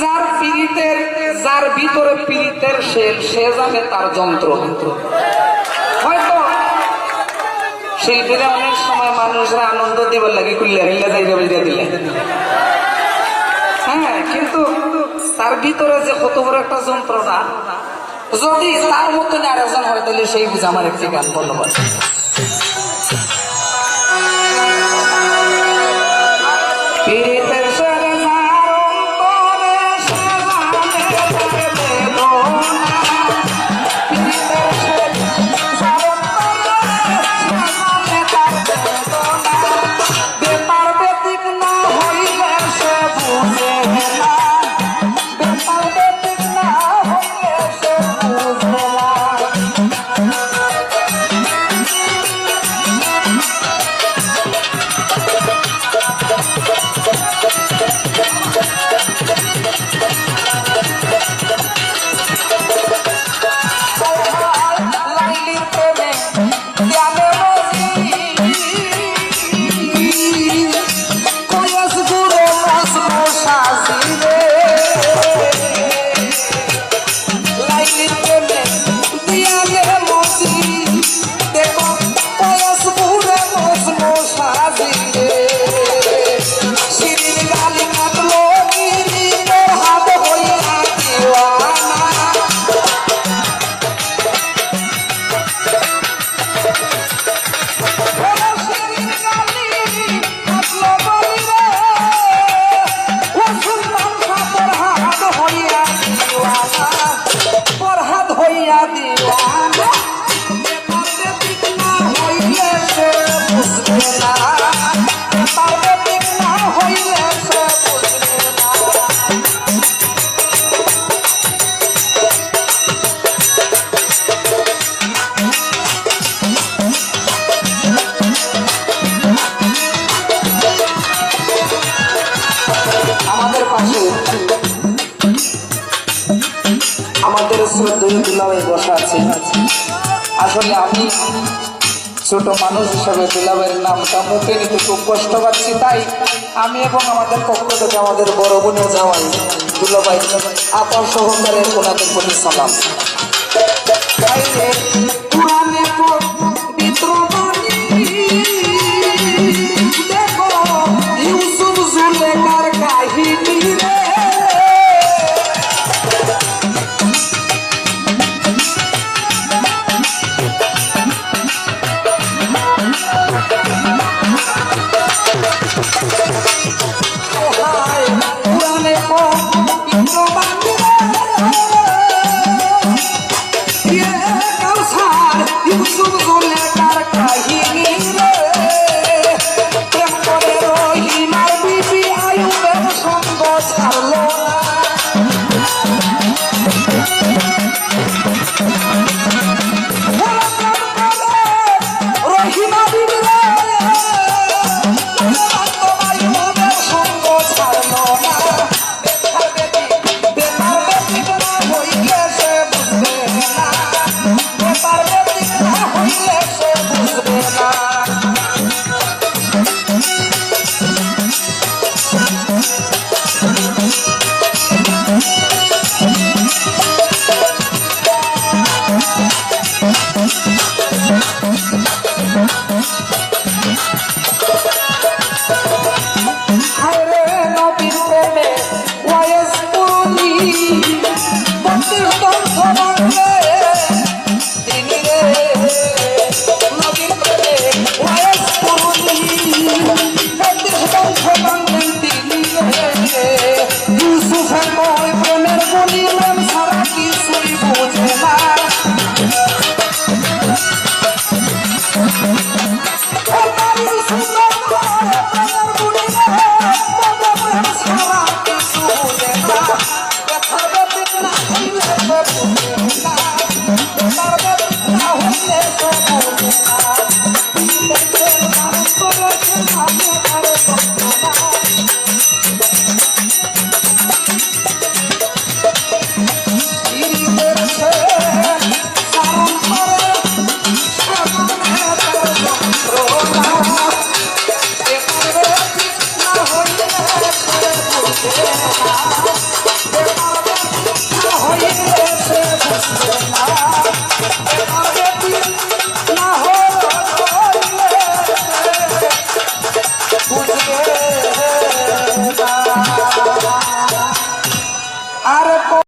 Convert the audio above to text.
যার পীড়িতের, যার ভিতরে পীড়িতের শেল সে জানে তার যন্ত্র। হয়তো শিল্পীরা অনেক সময় মানুষরা আনন্দ দিবার লাগে কুল্লা হিল্লা যাইবে বলিয়া দিলে। হ্যাঁ কিন্তু তার ভিতরে যে কত বড় একটা যন্ত্রণা, যদি তার মতন আরেকজন হয়, তাহলে সেই বুঝে আমার একটি গান ধন্যবাদ। পীড়িতের আমাদের আমাদের শ্রদ্ধেয় দুলাভাই বসা আছে। আসলে আমি ছোট মানুষ হিসাবে দুলাভাইয়ের নামটা মুখে নিতে খুব কষ্ট পাচ্ছি, তাই আমি এবং আমাদের পক্ষ থেকে আমাদের বড় বোনে যাওয়াই দুলাভাই আপন সহকারে ওনাদের প্রতি সালাম। তাই সে বুঝবে না